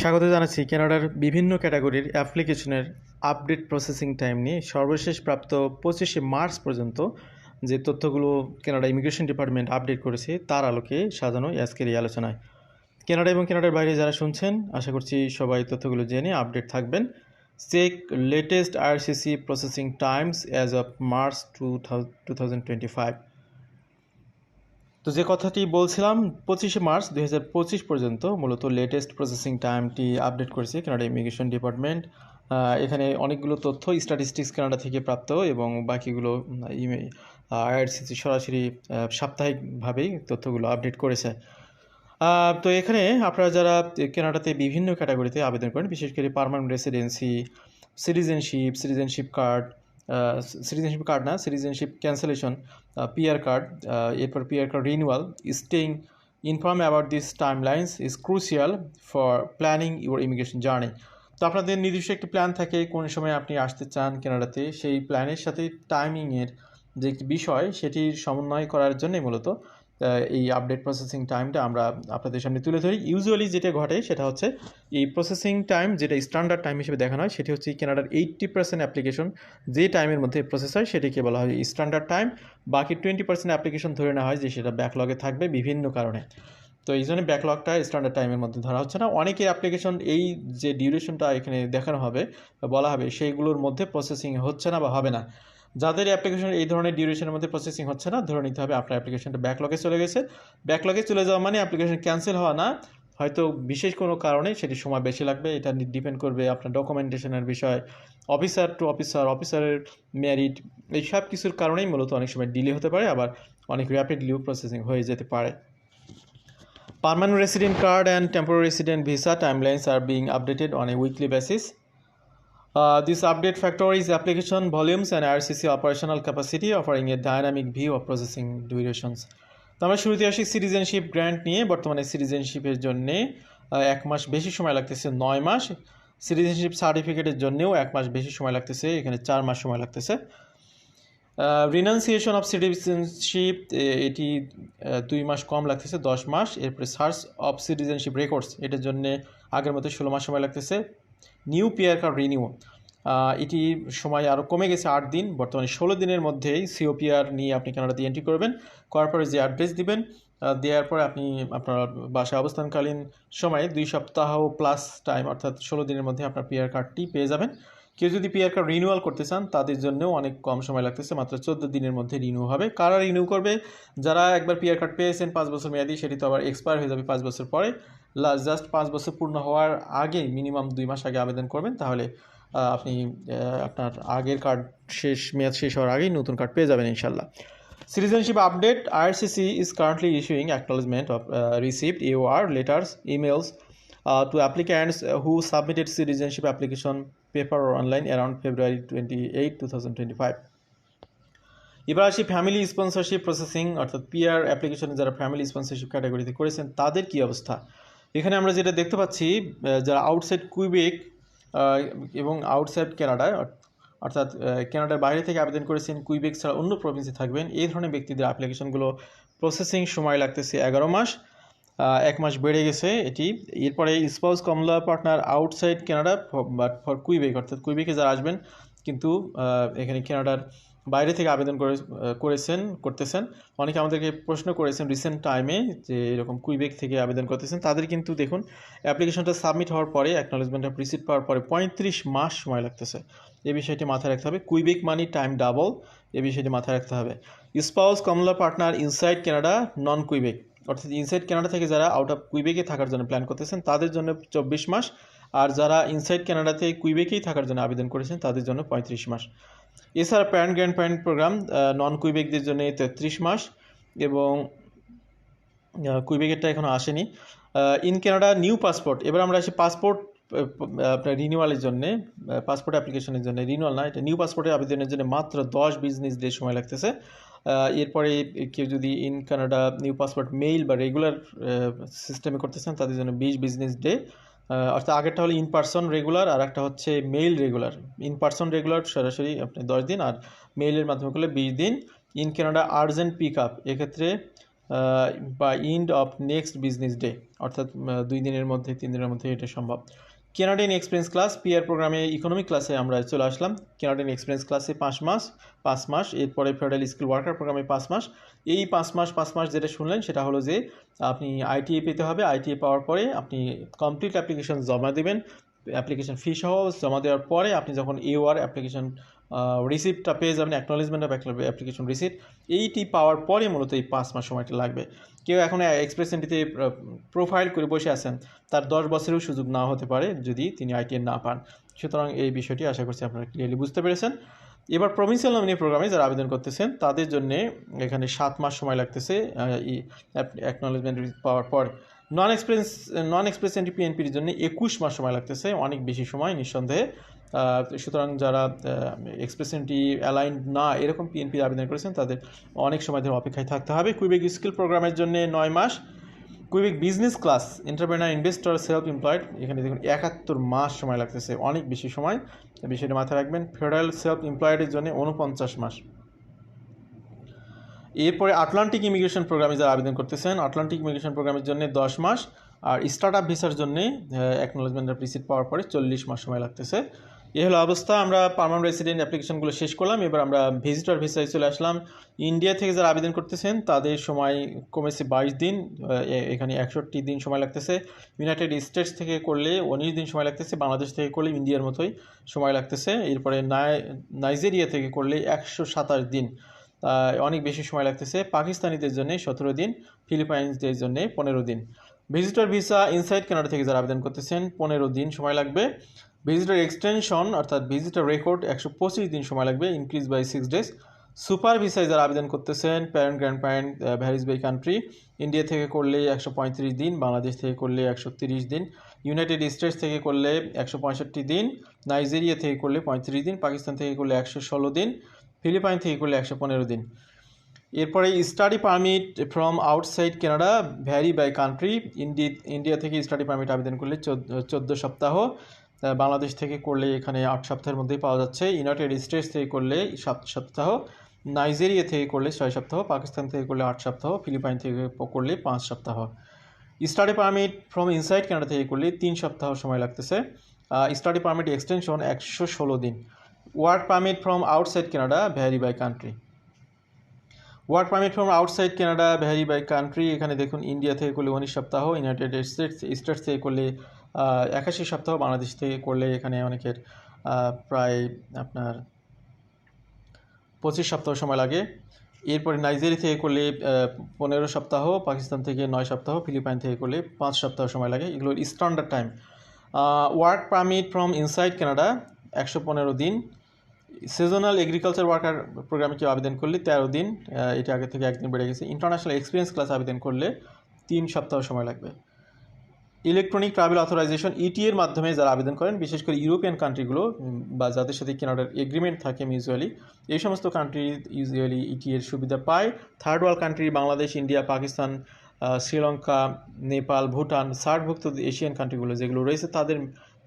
স্বাগত জানাচ্ছি কানাডার বিভিন্ন ক্যাটাগরির অ্যাপ্লিকেশনের আপডেট প্রসেসিং টাইম নিয়ে। সর্বশেষ প্রাপ্ত পঁচিশে মার্চ পর্যন্ত যে তথ্যগুলো কানাডা ইমিগ্রেশন ডিপার্টমেন্ট আপডেট করেছে, তার আলোকে সাজানো আজকের এই আলোচনায়। কানাডা এবং কানাডার বাইরে যারা শুনছেন, আশা করছি সবাই তথ্যগুলো জেনে আপডেট থাকবেন। Check latest RCC processing times as of March two two thousand twenty five. তো যে কথাটি বলছিলাম, পঁচিশে মার্চ দুই হাজার পঁচিশ পর্যন্ত মূলত লেটেস্ট প্রসেসিং টাইমটি আপডেট করেছে কানাডা ইমিগ্রেশন ডিপার্টমেন্ট এখানে অনেকগুলো তথ্য স্ট্যাটিস্টিক্স কানাডা থেকে প্রাপ্ত এবং বাকিগুলো ইমে আইআরসিসি সরাসরি সাপ্তাহিকভাবেই তথ্যগুলো আপডেট করেছে। তো এখানে আপনারা যারা কানাডাতে বিভিন্ন ক্যাটাগরিতে আবেদন করেন, বিশেষ করে permanent residency citizenship citizenship card citizenship card না সিটিজেনশিপ ক্যান্সেলেশন পিআর কার্ড এরপর PR card renewal staying inform about this timelines is crucial for planning your immigration journey তো আপনাদের নির্দিষ্ট একটি প্ল্যান থাকে, কোন সময় আপনি আসতে চান কেনাডাতে, সেই প্ল্যানের সাথে টাইমিংয়ের যে একটি বিষয়, সেটির সমন্বয় করার জন্যই মূলত এই আপডেট প্রসেসিং টাইমটা আমরা আপনাদের সামনে তুলে ধরি। ইউজুয়ালি যেটা ঘটে সেটা হচ্ছে এই প্রসেসিং টাইম যেটা স্ট্যান্ডার্ড টাইম হিসেবে দেখানো হয়, সেটি হচ্ছে কেনাডার এইট্টি পার্সেন্ট অ্যাপ্লিকেশন যে টাইমের মধ্যে প্রসেস হয়, সেটিকে বলা হয় স্ট্যান্ডার্ড টাইম বাকি টোয়েন্টি পার্সেন্ট অ্যাপ্লিকেশন ধরে নেওয়া হয় যে সেটা ব্যাকলগে থাকবে বিভিন্ন কারণে। তো এই জন্য ব্যাকলগটা স্ট্যান্ডার্ড টাইমের মধ্যে ধরা হচ্ছে না। অনেকের অ্যাপ্লিকেশন এই যে ডিউরেশনটা এখানে দেখানো হবে বলা হবে সেইগুলোর মধ্যে প্রসেসিং হচ্ছে না বা হবে না। যাদের অ্যাপ্লিকেশন এই ধরনের ডিউরেশনের মধ্যে প্রসেসিং হচ্ছে না, ধরে নিতে হবে আপনার অ্যাপ্লিকেশনটা ব্যাকলগে চলে গেছে। ব্যাকলগে চলে যাওয়া মানে অ্যাপ্লিকেশন ক্যান্সেল হওয়া না। হয়তো বিশেষ কোনো কারণে সেটি সময় বেশি লাগবে, এটা ডিপেন্ড করবে আপনার ডকুমেন্টেশনের বিষয় অফিসার টু অফিসার অফিসারের মেরিট এই সব কিছুর কারণেই মূলত অনেক সময় ডিলে হতে পারে, আবার অনেক র্যাপিডলিও প্রসেসিং হয়ে যেতে পারে। Permanent resident card and temporary resident visa timelines are being updated on a weekly basis. Uh, this update factors application volumes and RCC operational capacity, offering a dynamic view of processing durations. তো আমরা শুরুতে আসি citizenship grant নিয়ে। বর্তমানে সিটিজেনশিপের জন্যে এক মাস বেশি সময় লাগতেছে নয় মাস। সিটিজেনশিপ সার্টিফিকেটের জন্যেও এক মাস বেশি সময় লাগতেছে এখানে চার মাস সময় লাগতেছে। রিনাউন্সিয়েশন অফ সিটিজেনশিপ এটি দুই মাস কম লাগতেছে দশ মাস। এরপরে সার্চ অফ সিটিজেনশিপ রেকর্ডস এটার জন্য আগের মতো ষোলো মাস সময় লাগতেছে। New PR card renew. এটি সময় আরও কমে গেছে আট দিন, বর্তমানে ষোলো দিনের মধ্যেই সিওপিআর নিয়ে আপনি কানাডাতে এন্ট্রি করবেন। করার পরে যে অ্যাড্রেস দিবেন দেওয়ার পরে আপনি আপনার বাসায় অবস্থানকালীন সময়ে দুই সপ্তাহ প্লাস টাইম অর্থাৎ ষোলো দিনের মধ্যে আপনার পিআর কার্ডটি পেয়ে যাবেন। কেউ যদি পিআর কার্ড রিনিউয়াল করতে চান, তাদের জন্যও অনেক কম সময় লাগতেছে, মাত্র চোদ্দ দিনের মধ্যে রিনিউ হবে। কারা রিনিউ করবে? যারা একবার পিআর কার্ড পেয়েছেন, পাঁচ বছর মেয়াদি, সেটি তো আবার এক্সপায়ার হয়ে যাবে পাঁচ বছর পরে। জাস্ট পাঁচ বছর পূর্ণ হওয়ার আগে মিনিমাম দুই মাস আগে আবেদন করবেন, তাহলে আপনি আপনার আগের কার্ড শেষ, মেয়াদ শেষ হওয়ার আগেই নতুন কার্ড পেয়ে যাবেন ইনশাল্লাহ citizenship update IRCC is currently issuing acknowledgement of receipt U R letters emails to applicants who submitted citizenship application paper online around February twenty eight two thousand twenty five এবার আসি ফ্যামিলি স্পন্সরশিপ প্রসেসিং অর্থাৎ PR অ্যাপ্লিকেশনে যারা family sponsorship ক্যাটাগরিতে করেছেন, তাদের কী অবস্থা? এখানে আমরা যেটা দেখতে পাচ্ছি যারা আউটসাইড কুইবেক এবং আউটসাইড কানাডা অর্থাৎ ক্যানাডার বাইরে থেকে আবেদন করেছেন কুইবেক ছাড়া অন্য প্রভিন্সে থাকবেন, এই ধরনের ব্যক্তিদের অ্যাপ্লিকেশনগুলো প্রসেসিং সময় লাগতেছে এগারো মাস এক মাস বেড়ে গেছে এটি। এরপরে spouse common-law partner outside Canada but for Quebec অর্থাৎ কুইবেকে যারা আসবেন, কিন্তু এখানে কানাডার বাইরে থেকে আবেদন করে করেছেন, করতেছেন। অনেকে আমাদেরকে প্রশ্ন করেছেন রিসেন্ট টাইমে যে এরকম কুইবেক থেকে আবেদন করতেছেন। তাদের কিন্তু দেখুন অ্যাপ্লিকেশনটা সাবমিট হওয়ার পরে অ্যাকনোলেজমেন্ট অফ রিসিভ পাওয়ার পরে পঁয়ত্রিশ মাস সময় লাগতেছে। এই বিষয়টি মাথায় রাখতে হবে। কুইবেক মানি টাইম ডাবল এই বিষয়টি মাথায় রাখতে হবে। Spouse common law partner inside Canada non Quebec অর্থাৎ ইনসাইড কানাডা থেকে যারা আউট অফ কুইবেকে থাকার জন্য প্ল্যান করতেছেন, তাদের জন্য চব্বিশ মাস। আর যারা ইনসাইড কানাডাতে কুইবেকেই থাকার জন্য আবেদন করেছেন, তাদের জন্য পঁয়ত্রিশ মাস। এছাড়া parent grandparent program non কুইবেকদের জন্য তেত্রিশ মাস এবং কুইবেকেরটা এখনও আসেনি। ইন কানাডা নিউ পাসপোর্ট এবার আমরা আসি পাসপোর্ট আপনার রিনিউয়ালের জন্য পাসপোর্ট অ্যাপ্লিকেশনের জন্য রিনিউয়াল না, এটা নিউ পাসপোর্টের আবেদনের জন্য মাত্র দশ বিজনেস ডে সময় লাগতেছে। এরপরে কেউ যদি in Canada new passport mail বা রেগুলার সিস্টেমে করতেছেন তাদের জন্য বিশ বিজনেস ডে অর্থাৎ আগেরটা হলো ইন পার্সন রেগুলার আর একটা হচ্ছে mail regular in person regular সরাসরি আপনি দশ দিন, আর মেইলের মাধ্যমে করলে বিশ দিন। In Canada urgent pick up এক্ষেত্রে বা end of next business day অর্থাৎ দুই দিনের মধ্যে, তিন দিনের মধ্যে এটা সম্ভব। কেনাডিয়ান এক্সপিরিয়েন্স ক্লাস পিয়ার প্রোগ্রামে ইকোনমিক ক্লাসে আমরা চলে আসলাম। কেনাডিয়ান এক্সপিরিয়েন্স ক্লাসে পাঁচ মাস পাঁচ মাস, এরপরে ফেডারেল স্কিল ওয়ার্কার প্রোগ্রামে পাঁচ মাস। এই পাঁচ মাস পাঁচ মাস যেটা শুনলেন, সেটা হলো যে আপনি আইটিএ পেতে হবে। আইটিএ পাওয়ার পরে আপনি কমপ্লিট অ্যাপ্লিকেশন জমা দেবেন। অ্যাপ্লিকেশন ফি সহ জমা দেওয়ার পরে আপনি যখন এওয়ার অ্যাপ্লিকেশন রিসিপ্টটা পেয়ে যাবেন অ্যাকনোলেজমেন্ট অফ অ্যাপ্লিকেশন রিসিপ্ট এইটি পাওয়ার পরে মূলত এই পাঁচ মাস সময়টা লাগবে। কেউ এখন এক্সপ্রেস এন্ট্রিতে প্রোফাইল করে বসে আছেন, তার দশ বছরেও সুযোগ না হতে পারে যদি তিনি আইটিএন না পান। সুতরাং এই বিষয়টি আশা করছি আপনারা ক্লিয়ারলি বুঝতে পেরেছেন। এবার প্রভিন্সিয়াল নমিনি প্রোগ্রামে যারা আবেদন করতেছেন, তাদের জন্য এখানে সাত মাস সময় লাগতেছে অ্যাকনোলেজমেন্ট পাওয়ার পর। Non express non express entry পিএনপির জন্য একুশ মাস সময় লাগতেছে, অনেক বেশি সময় নিঃসন্দেহে। সুতরাং যারা এক্সপ্রেস এন্ট্রি অ্যালাইন না এরকম পিএনপি আবেদন করেছেন, তাদের অনেক সময় ধরে অপেক্ষায় থাকতে হবে। কুইবেক স্কিল প্রোগ্রামের জন্য নয় মাস। Quebec business class entrepreneur investor self employed এখানে দেখুন একাত্তর মাস সময় লাগতেছে, অনেক বেশি সময়। বিষয়টা মাথায় রাখবেন ফেডারেল সেলফ এমপ্লয়েডের জন্য উনপঞ্চাশ মাস। এরপরে আটলান্টিক ইমিগ্রেশন প্রোগ্রামে যারা আবেদন করতেছেন আটলান্টিক ইমিগ্রেশন প্রোগ্রামের জন্য দশ মাস আর স্টার্ট আপ ভিসার জন্য অ্যাকনোলেজমেন্ট রিসিট পাওয়ার পরে চল্লিশ মাস সময় লাগতেছে। এ হলো অবস্থা, আমরা পার্মানেন্ট রেসিডেন্ট অ্যাপ্লিকেশনগুলো শেষ করলাম, এবার আমরা ভিজিটর ভিসায় চলে আসলাম। ইন্ডিয়া থেকে যারা আবেদন করতেছেন, তাদের সময় কমেছে বাইশ দিন এখানে একষট্টি দিন সময় লাগতেছে। ইউনাইটেড স্টেটস থেকে করলে উনিশ দিন সময় লাগতেছে বাংলাদেশ থেকে করলে ইন্ডিয়ার মতোই সময় লাগতেছে। এরপরে নাই- নাইজেরিয়া থেকে করলে একশো সাতাশ দিন অনেক বেশি সময় লাগতেছে পাকিস্তানিদের জন্য সতেরো দিন ফিলিপাইন্সদের জন্য পনেরো দিন। ভিজিটর ভিসা ইনসাইড কানাডা থেকে যারা আবেদন করতেছেন, পনেরো দিন সময় লাগবে। ভিজিটর এক্সটেনশন অর্থাৎ ভিজিটর রেকর্ড একশো পঁচিশ দিন সময় লাগবে increase by six days super ভিসায় যারা আবেদন করতেছেন parent grandparent varies by country India থেকে করলে একশো পঁয়ত্রিশ দিন বাংলাদেশ থেকে করলে একশো তিরিশ দিন ইউনাইটেড স্টেটস থেকে করলে একশো পঁয়ষট্টি দিন নাইজেরিয়া থেকে করলে পঁয়ত্রিশ দিন পাকিস্তান থেকে করলে একশো ষোলো দিন ফিলিপাইন থেকে করলে একশো পনেরো দিন। এরপরে study permit from outside Canada vary by country indie India থেকে স্টাডি পারমিট আবেদন করলে চোদ্দ সপ্তাহ। বাংলাদেশ থেকে করলে এখানে আট সপ্তাহের মধ্যেই পাওয়া যাচ্ছে। ইউনাইটেড স্টেটস থেকে করলে সাত সপ্তাহ। নাইজেরিয়া থেকে করলে ছয় সপ্তাহ। পাকিস্তান থেকে করলে আট সপ্তাহ। ফিলিপাইন থেকে করলে পাঁচ সপ্তাহ। Study permit from inside Canada থেকে করলে তিন সপ্তাহ সময় লাগতেছে। স্টাডি পারমিট এক্সটেনশন একশো ষোলো দিন। Work permit from outside Canada vary by country work permit from outside Canada vary by country এখানে দেখুন ইন্ডিয়া থেকে করলে উনিশ সপ্তাহ ইউনাইটেড স্টেটস স্টেটস থেকে করলে একাশি সপ্তাহ, বাংলাদেশ থেকে করলে এখানে অনেকের প্রায় আপনার পঁচিশ সপ্তাহ সময় লাগে। এরপরে নাইজেরিয়া থেকে করলে পনেরো সপ্তাহ পাকিস্তান থেকে নয় সপ্তাহ ফিলিপাইন থেকে করলে পাঁচ সপ্তাহ সময় লাগে। এগুলো standard time work permit from inside Canada একশো পনেরো দিন। সিজনাল এগ্রিকালচার ওয়ার্কার প্রোগ্রামে কেউ আবেদন করলে তেরো দিন এটা আগে থেকে একদিন বেড়ে গেছে। ইন্টারন্যাশনাল এক্সপিরিয়েন্স ক্লাস আবেদন করলে তিন সপ্তাহ সময় লাগবে। ইলেকট্রনিক ট্রাভেল অথরাইজেশন ইটি এর মাধ্যমে যারা আবেদন করেন, বিশেষ করে ইউরোপিয়ান কান্ট্রিগুলো বা যাদের সাথে কেনাডার এগ্রিমেন্ট থাকে মিউচুয়ালি এই সমস্ত কান্ট্রি ইউজুয়ালি ইটি এর সুবিধা পায়। Third world country Bangladesh India Pakistan Sri Lanka Nepal Bhutan সার্কভুক্ত এশিয়ান কান্ট্রিগুলো যেগুলো রয়েছে, তাদের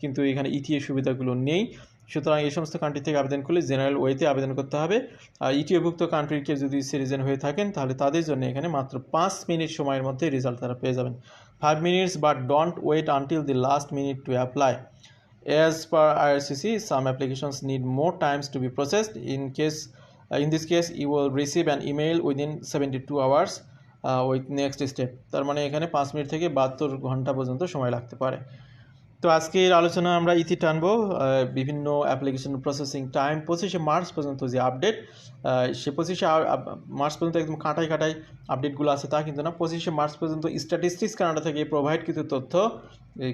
কিন্তু এখানে ইটি এর সুবিধাগুলো নেই। সুতরাং এই সমস্ত কান্ট্রি থেকে আবেদন করলে জেনারেল ওয়েতে আবেদন করতে হবে আর ইটিওভুক্ত কান্ট্রিকে যদি সিটিজেন হয়ে থাকেন তাহলে তাদের জন্য এখানে মাত্র পাঁচ মিনিট সময়ের মধ্যে রেজাল্ট তারা পেয়ে যাবেন five minutes but don't wait until the last minute to apply As per IRCC, some applications need more times to be processed. In case, uh, in this case, you receive an email within 72 hours uh, with next step. তার মানে এখানে পাঁচ minute থেকে বাহাত্তর ঘণ্টা পর্যন্ত সময় লাগতে পারে তো আজকের আলোচনা আমরা ইতি টানবো বিভিন্ন অ্যাপ্লিকেশন প্রসেসিং টাইম পঁচিশে মার্চ পর্যন্ত যে আপডেট সে পঁচিশে মার্চ পর্যন্ত একদম কাটাই কাটাই আপডেটগুলো আছে তা কিন্তু না। পঁচিশে মার্চ পর্যন্ত স্ট্যাটিস্টিক্স কানাডা থেকে প্রোভাইড কিছু তথ্য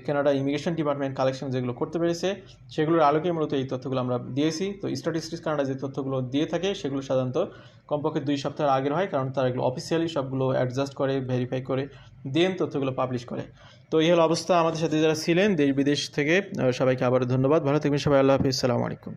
কানাডা ইমিগ্রেশন ডিপার্টমেন্ট কালেকশন যেগুলো করতে পেরেছে, সেগুলোর আলোকে মূলত এই তথ্যগুলো আমরা দিয়েছি। তো স্ট্যাটিস্টিক্স কানাডা যে তথ্যগুলো দিয়ে থাকে, সেগুলো সাধারণত কমপক্ষে দুই সপ্তাহের আগের হয়, কারণ তারা এগুলো অফিসিয়ালি সবগুলো অ্যাডজাস্ট করে ভেরিফাই করে দেন তথ্যগুলো পাবলিশ করে। তো এই হলো অবস্থা। আমাদের সাথে যারা ছিলেন দেশ বিদেশ থেকে সবাইকে আবার ধন্যবাদ। ভালো থাকবেন সবাই। আল্লাহ হাফিজ। সালামু আলাইকুম।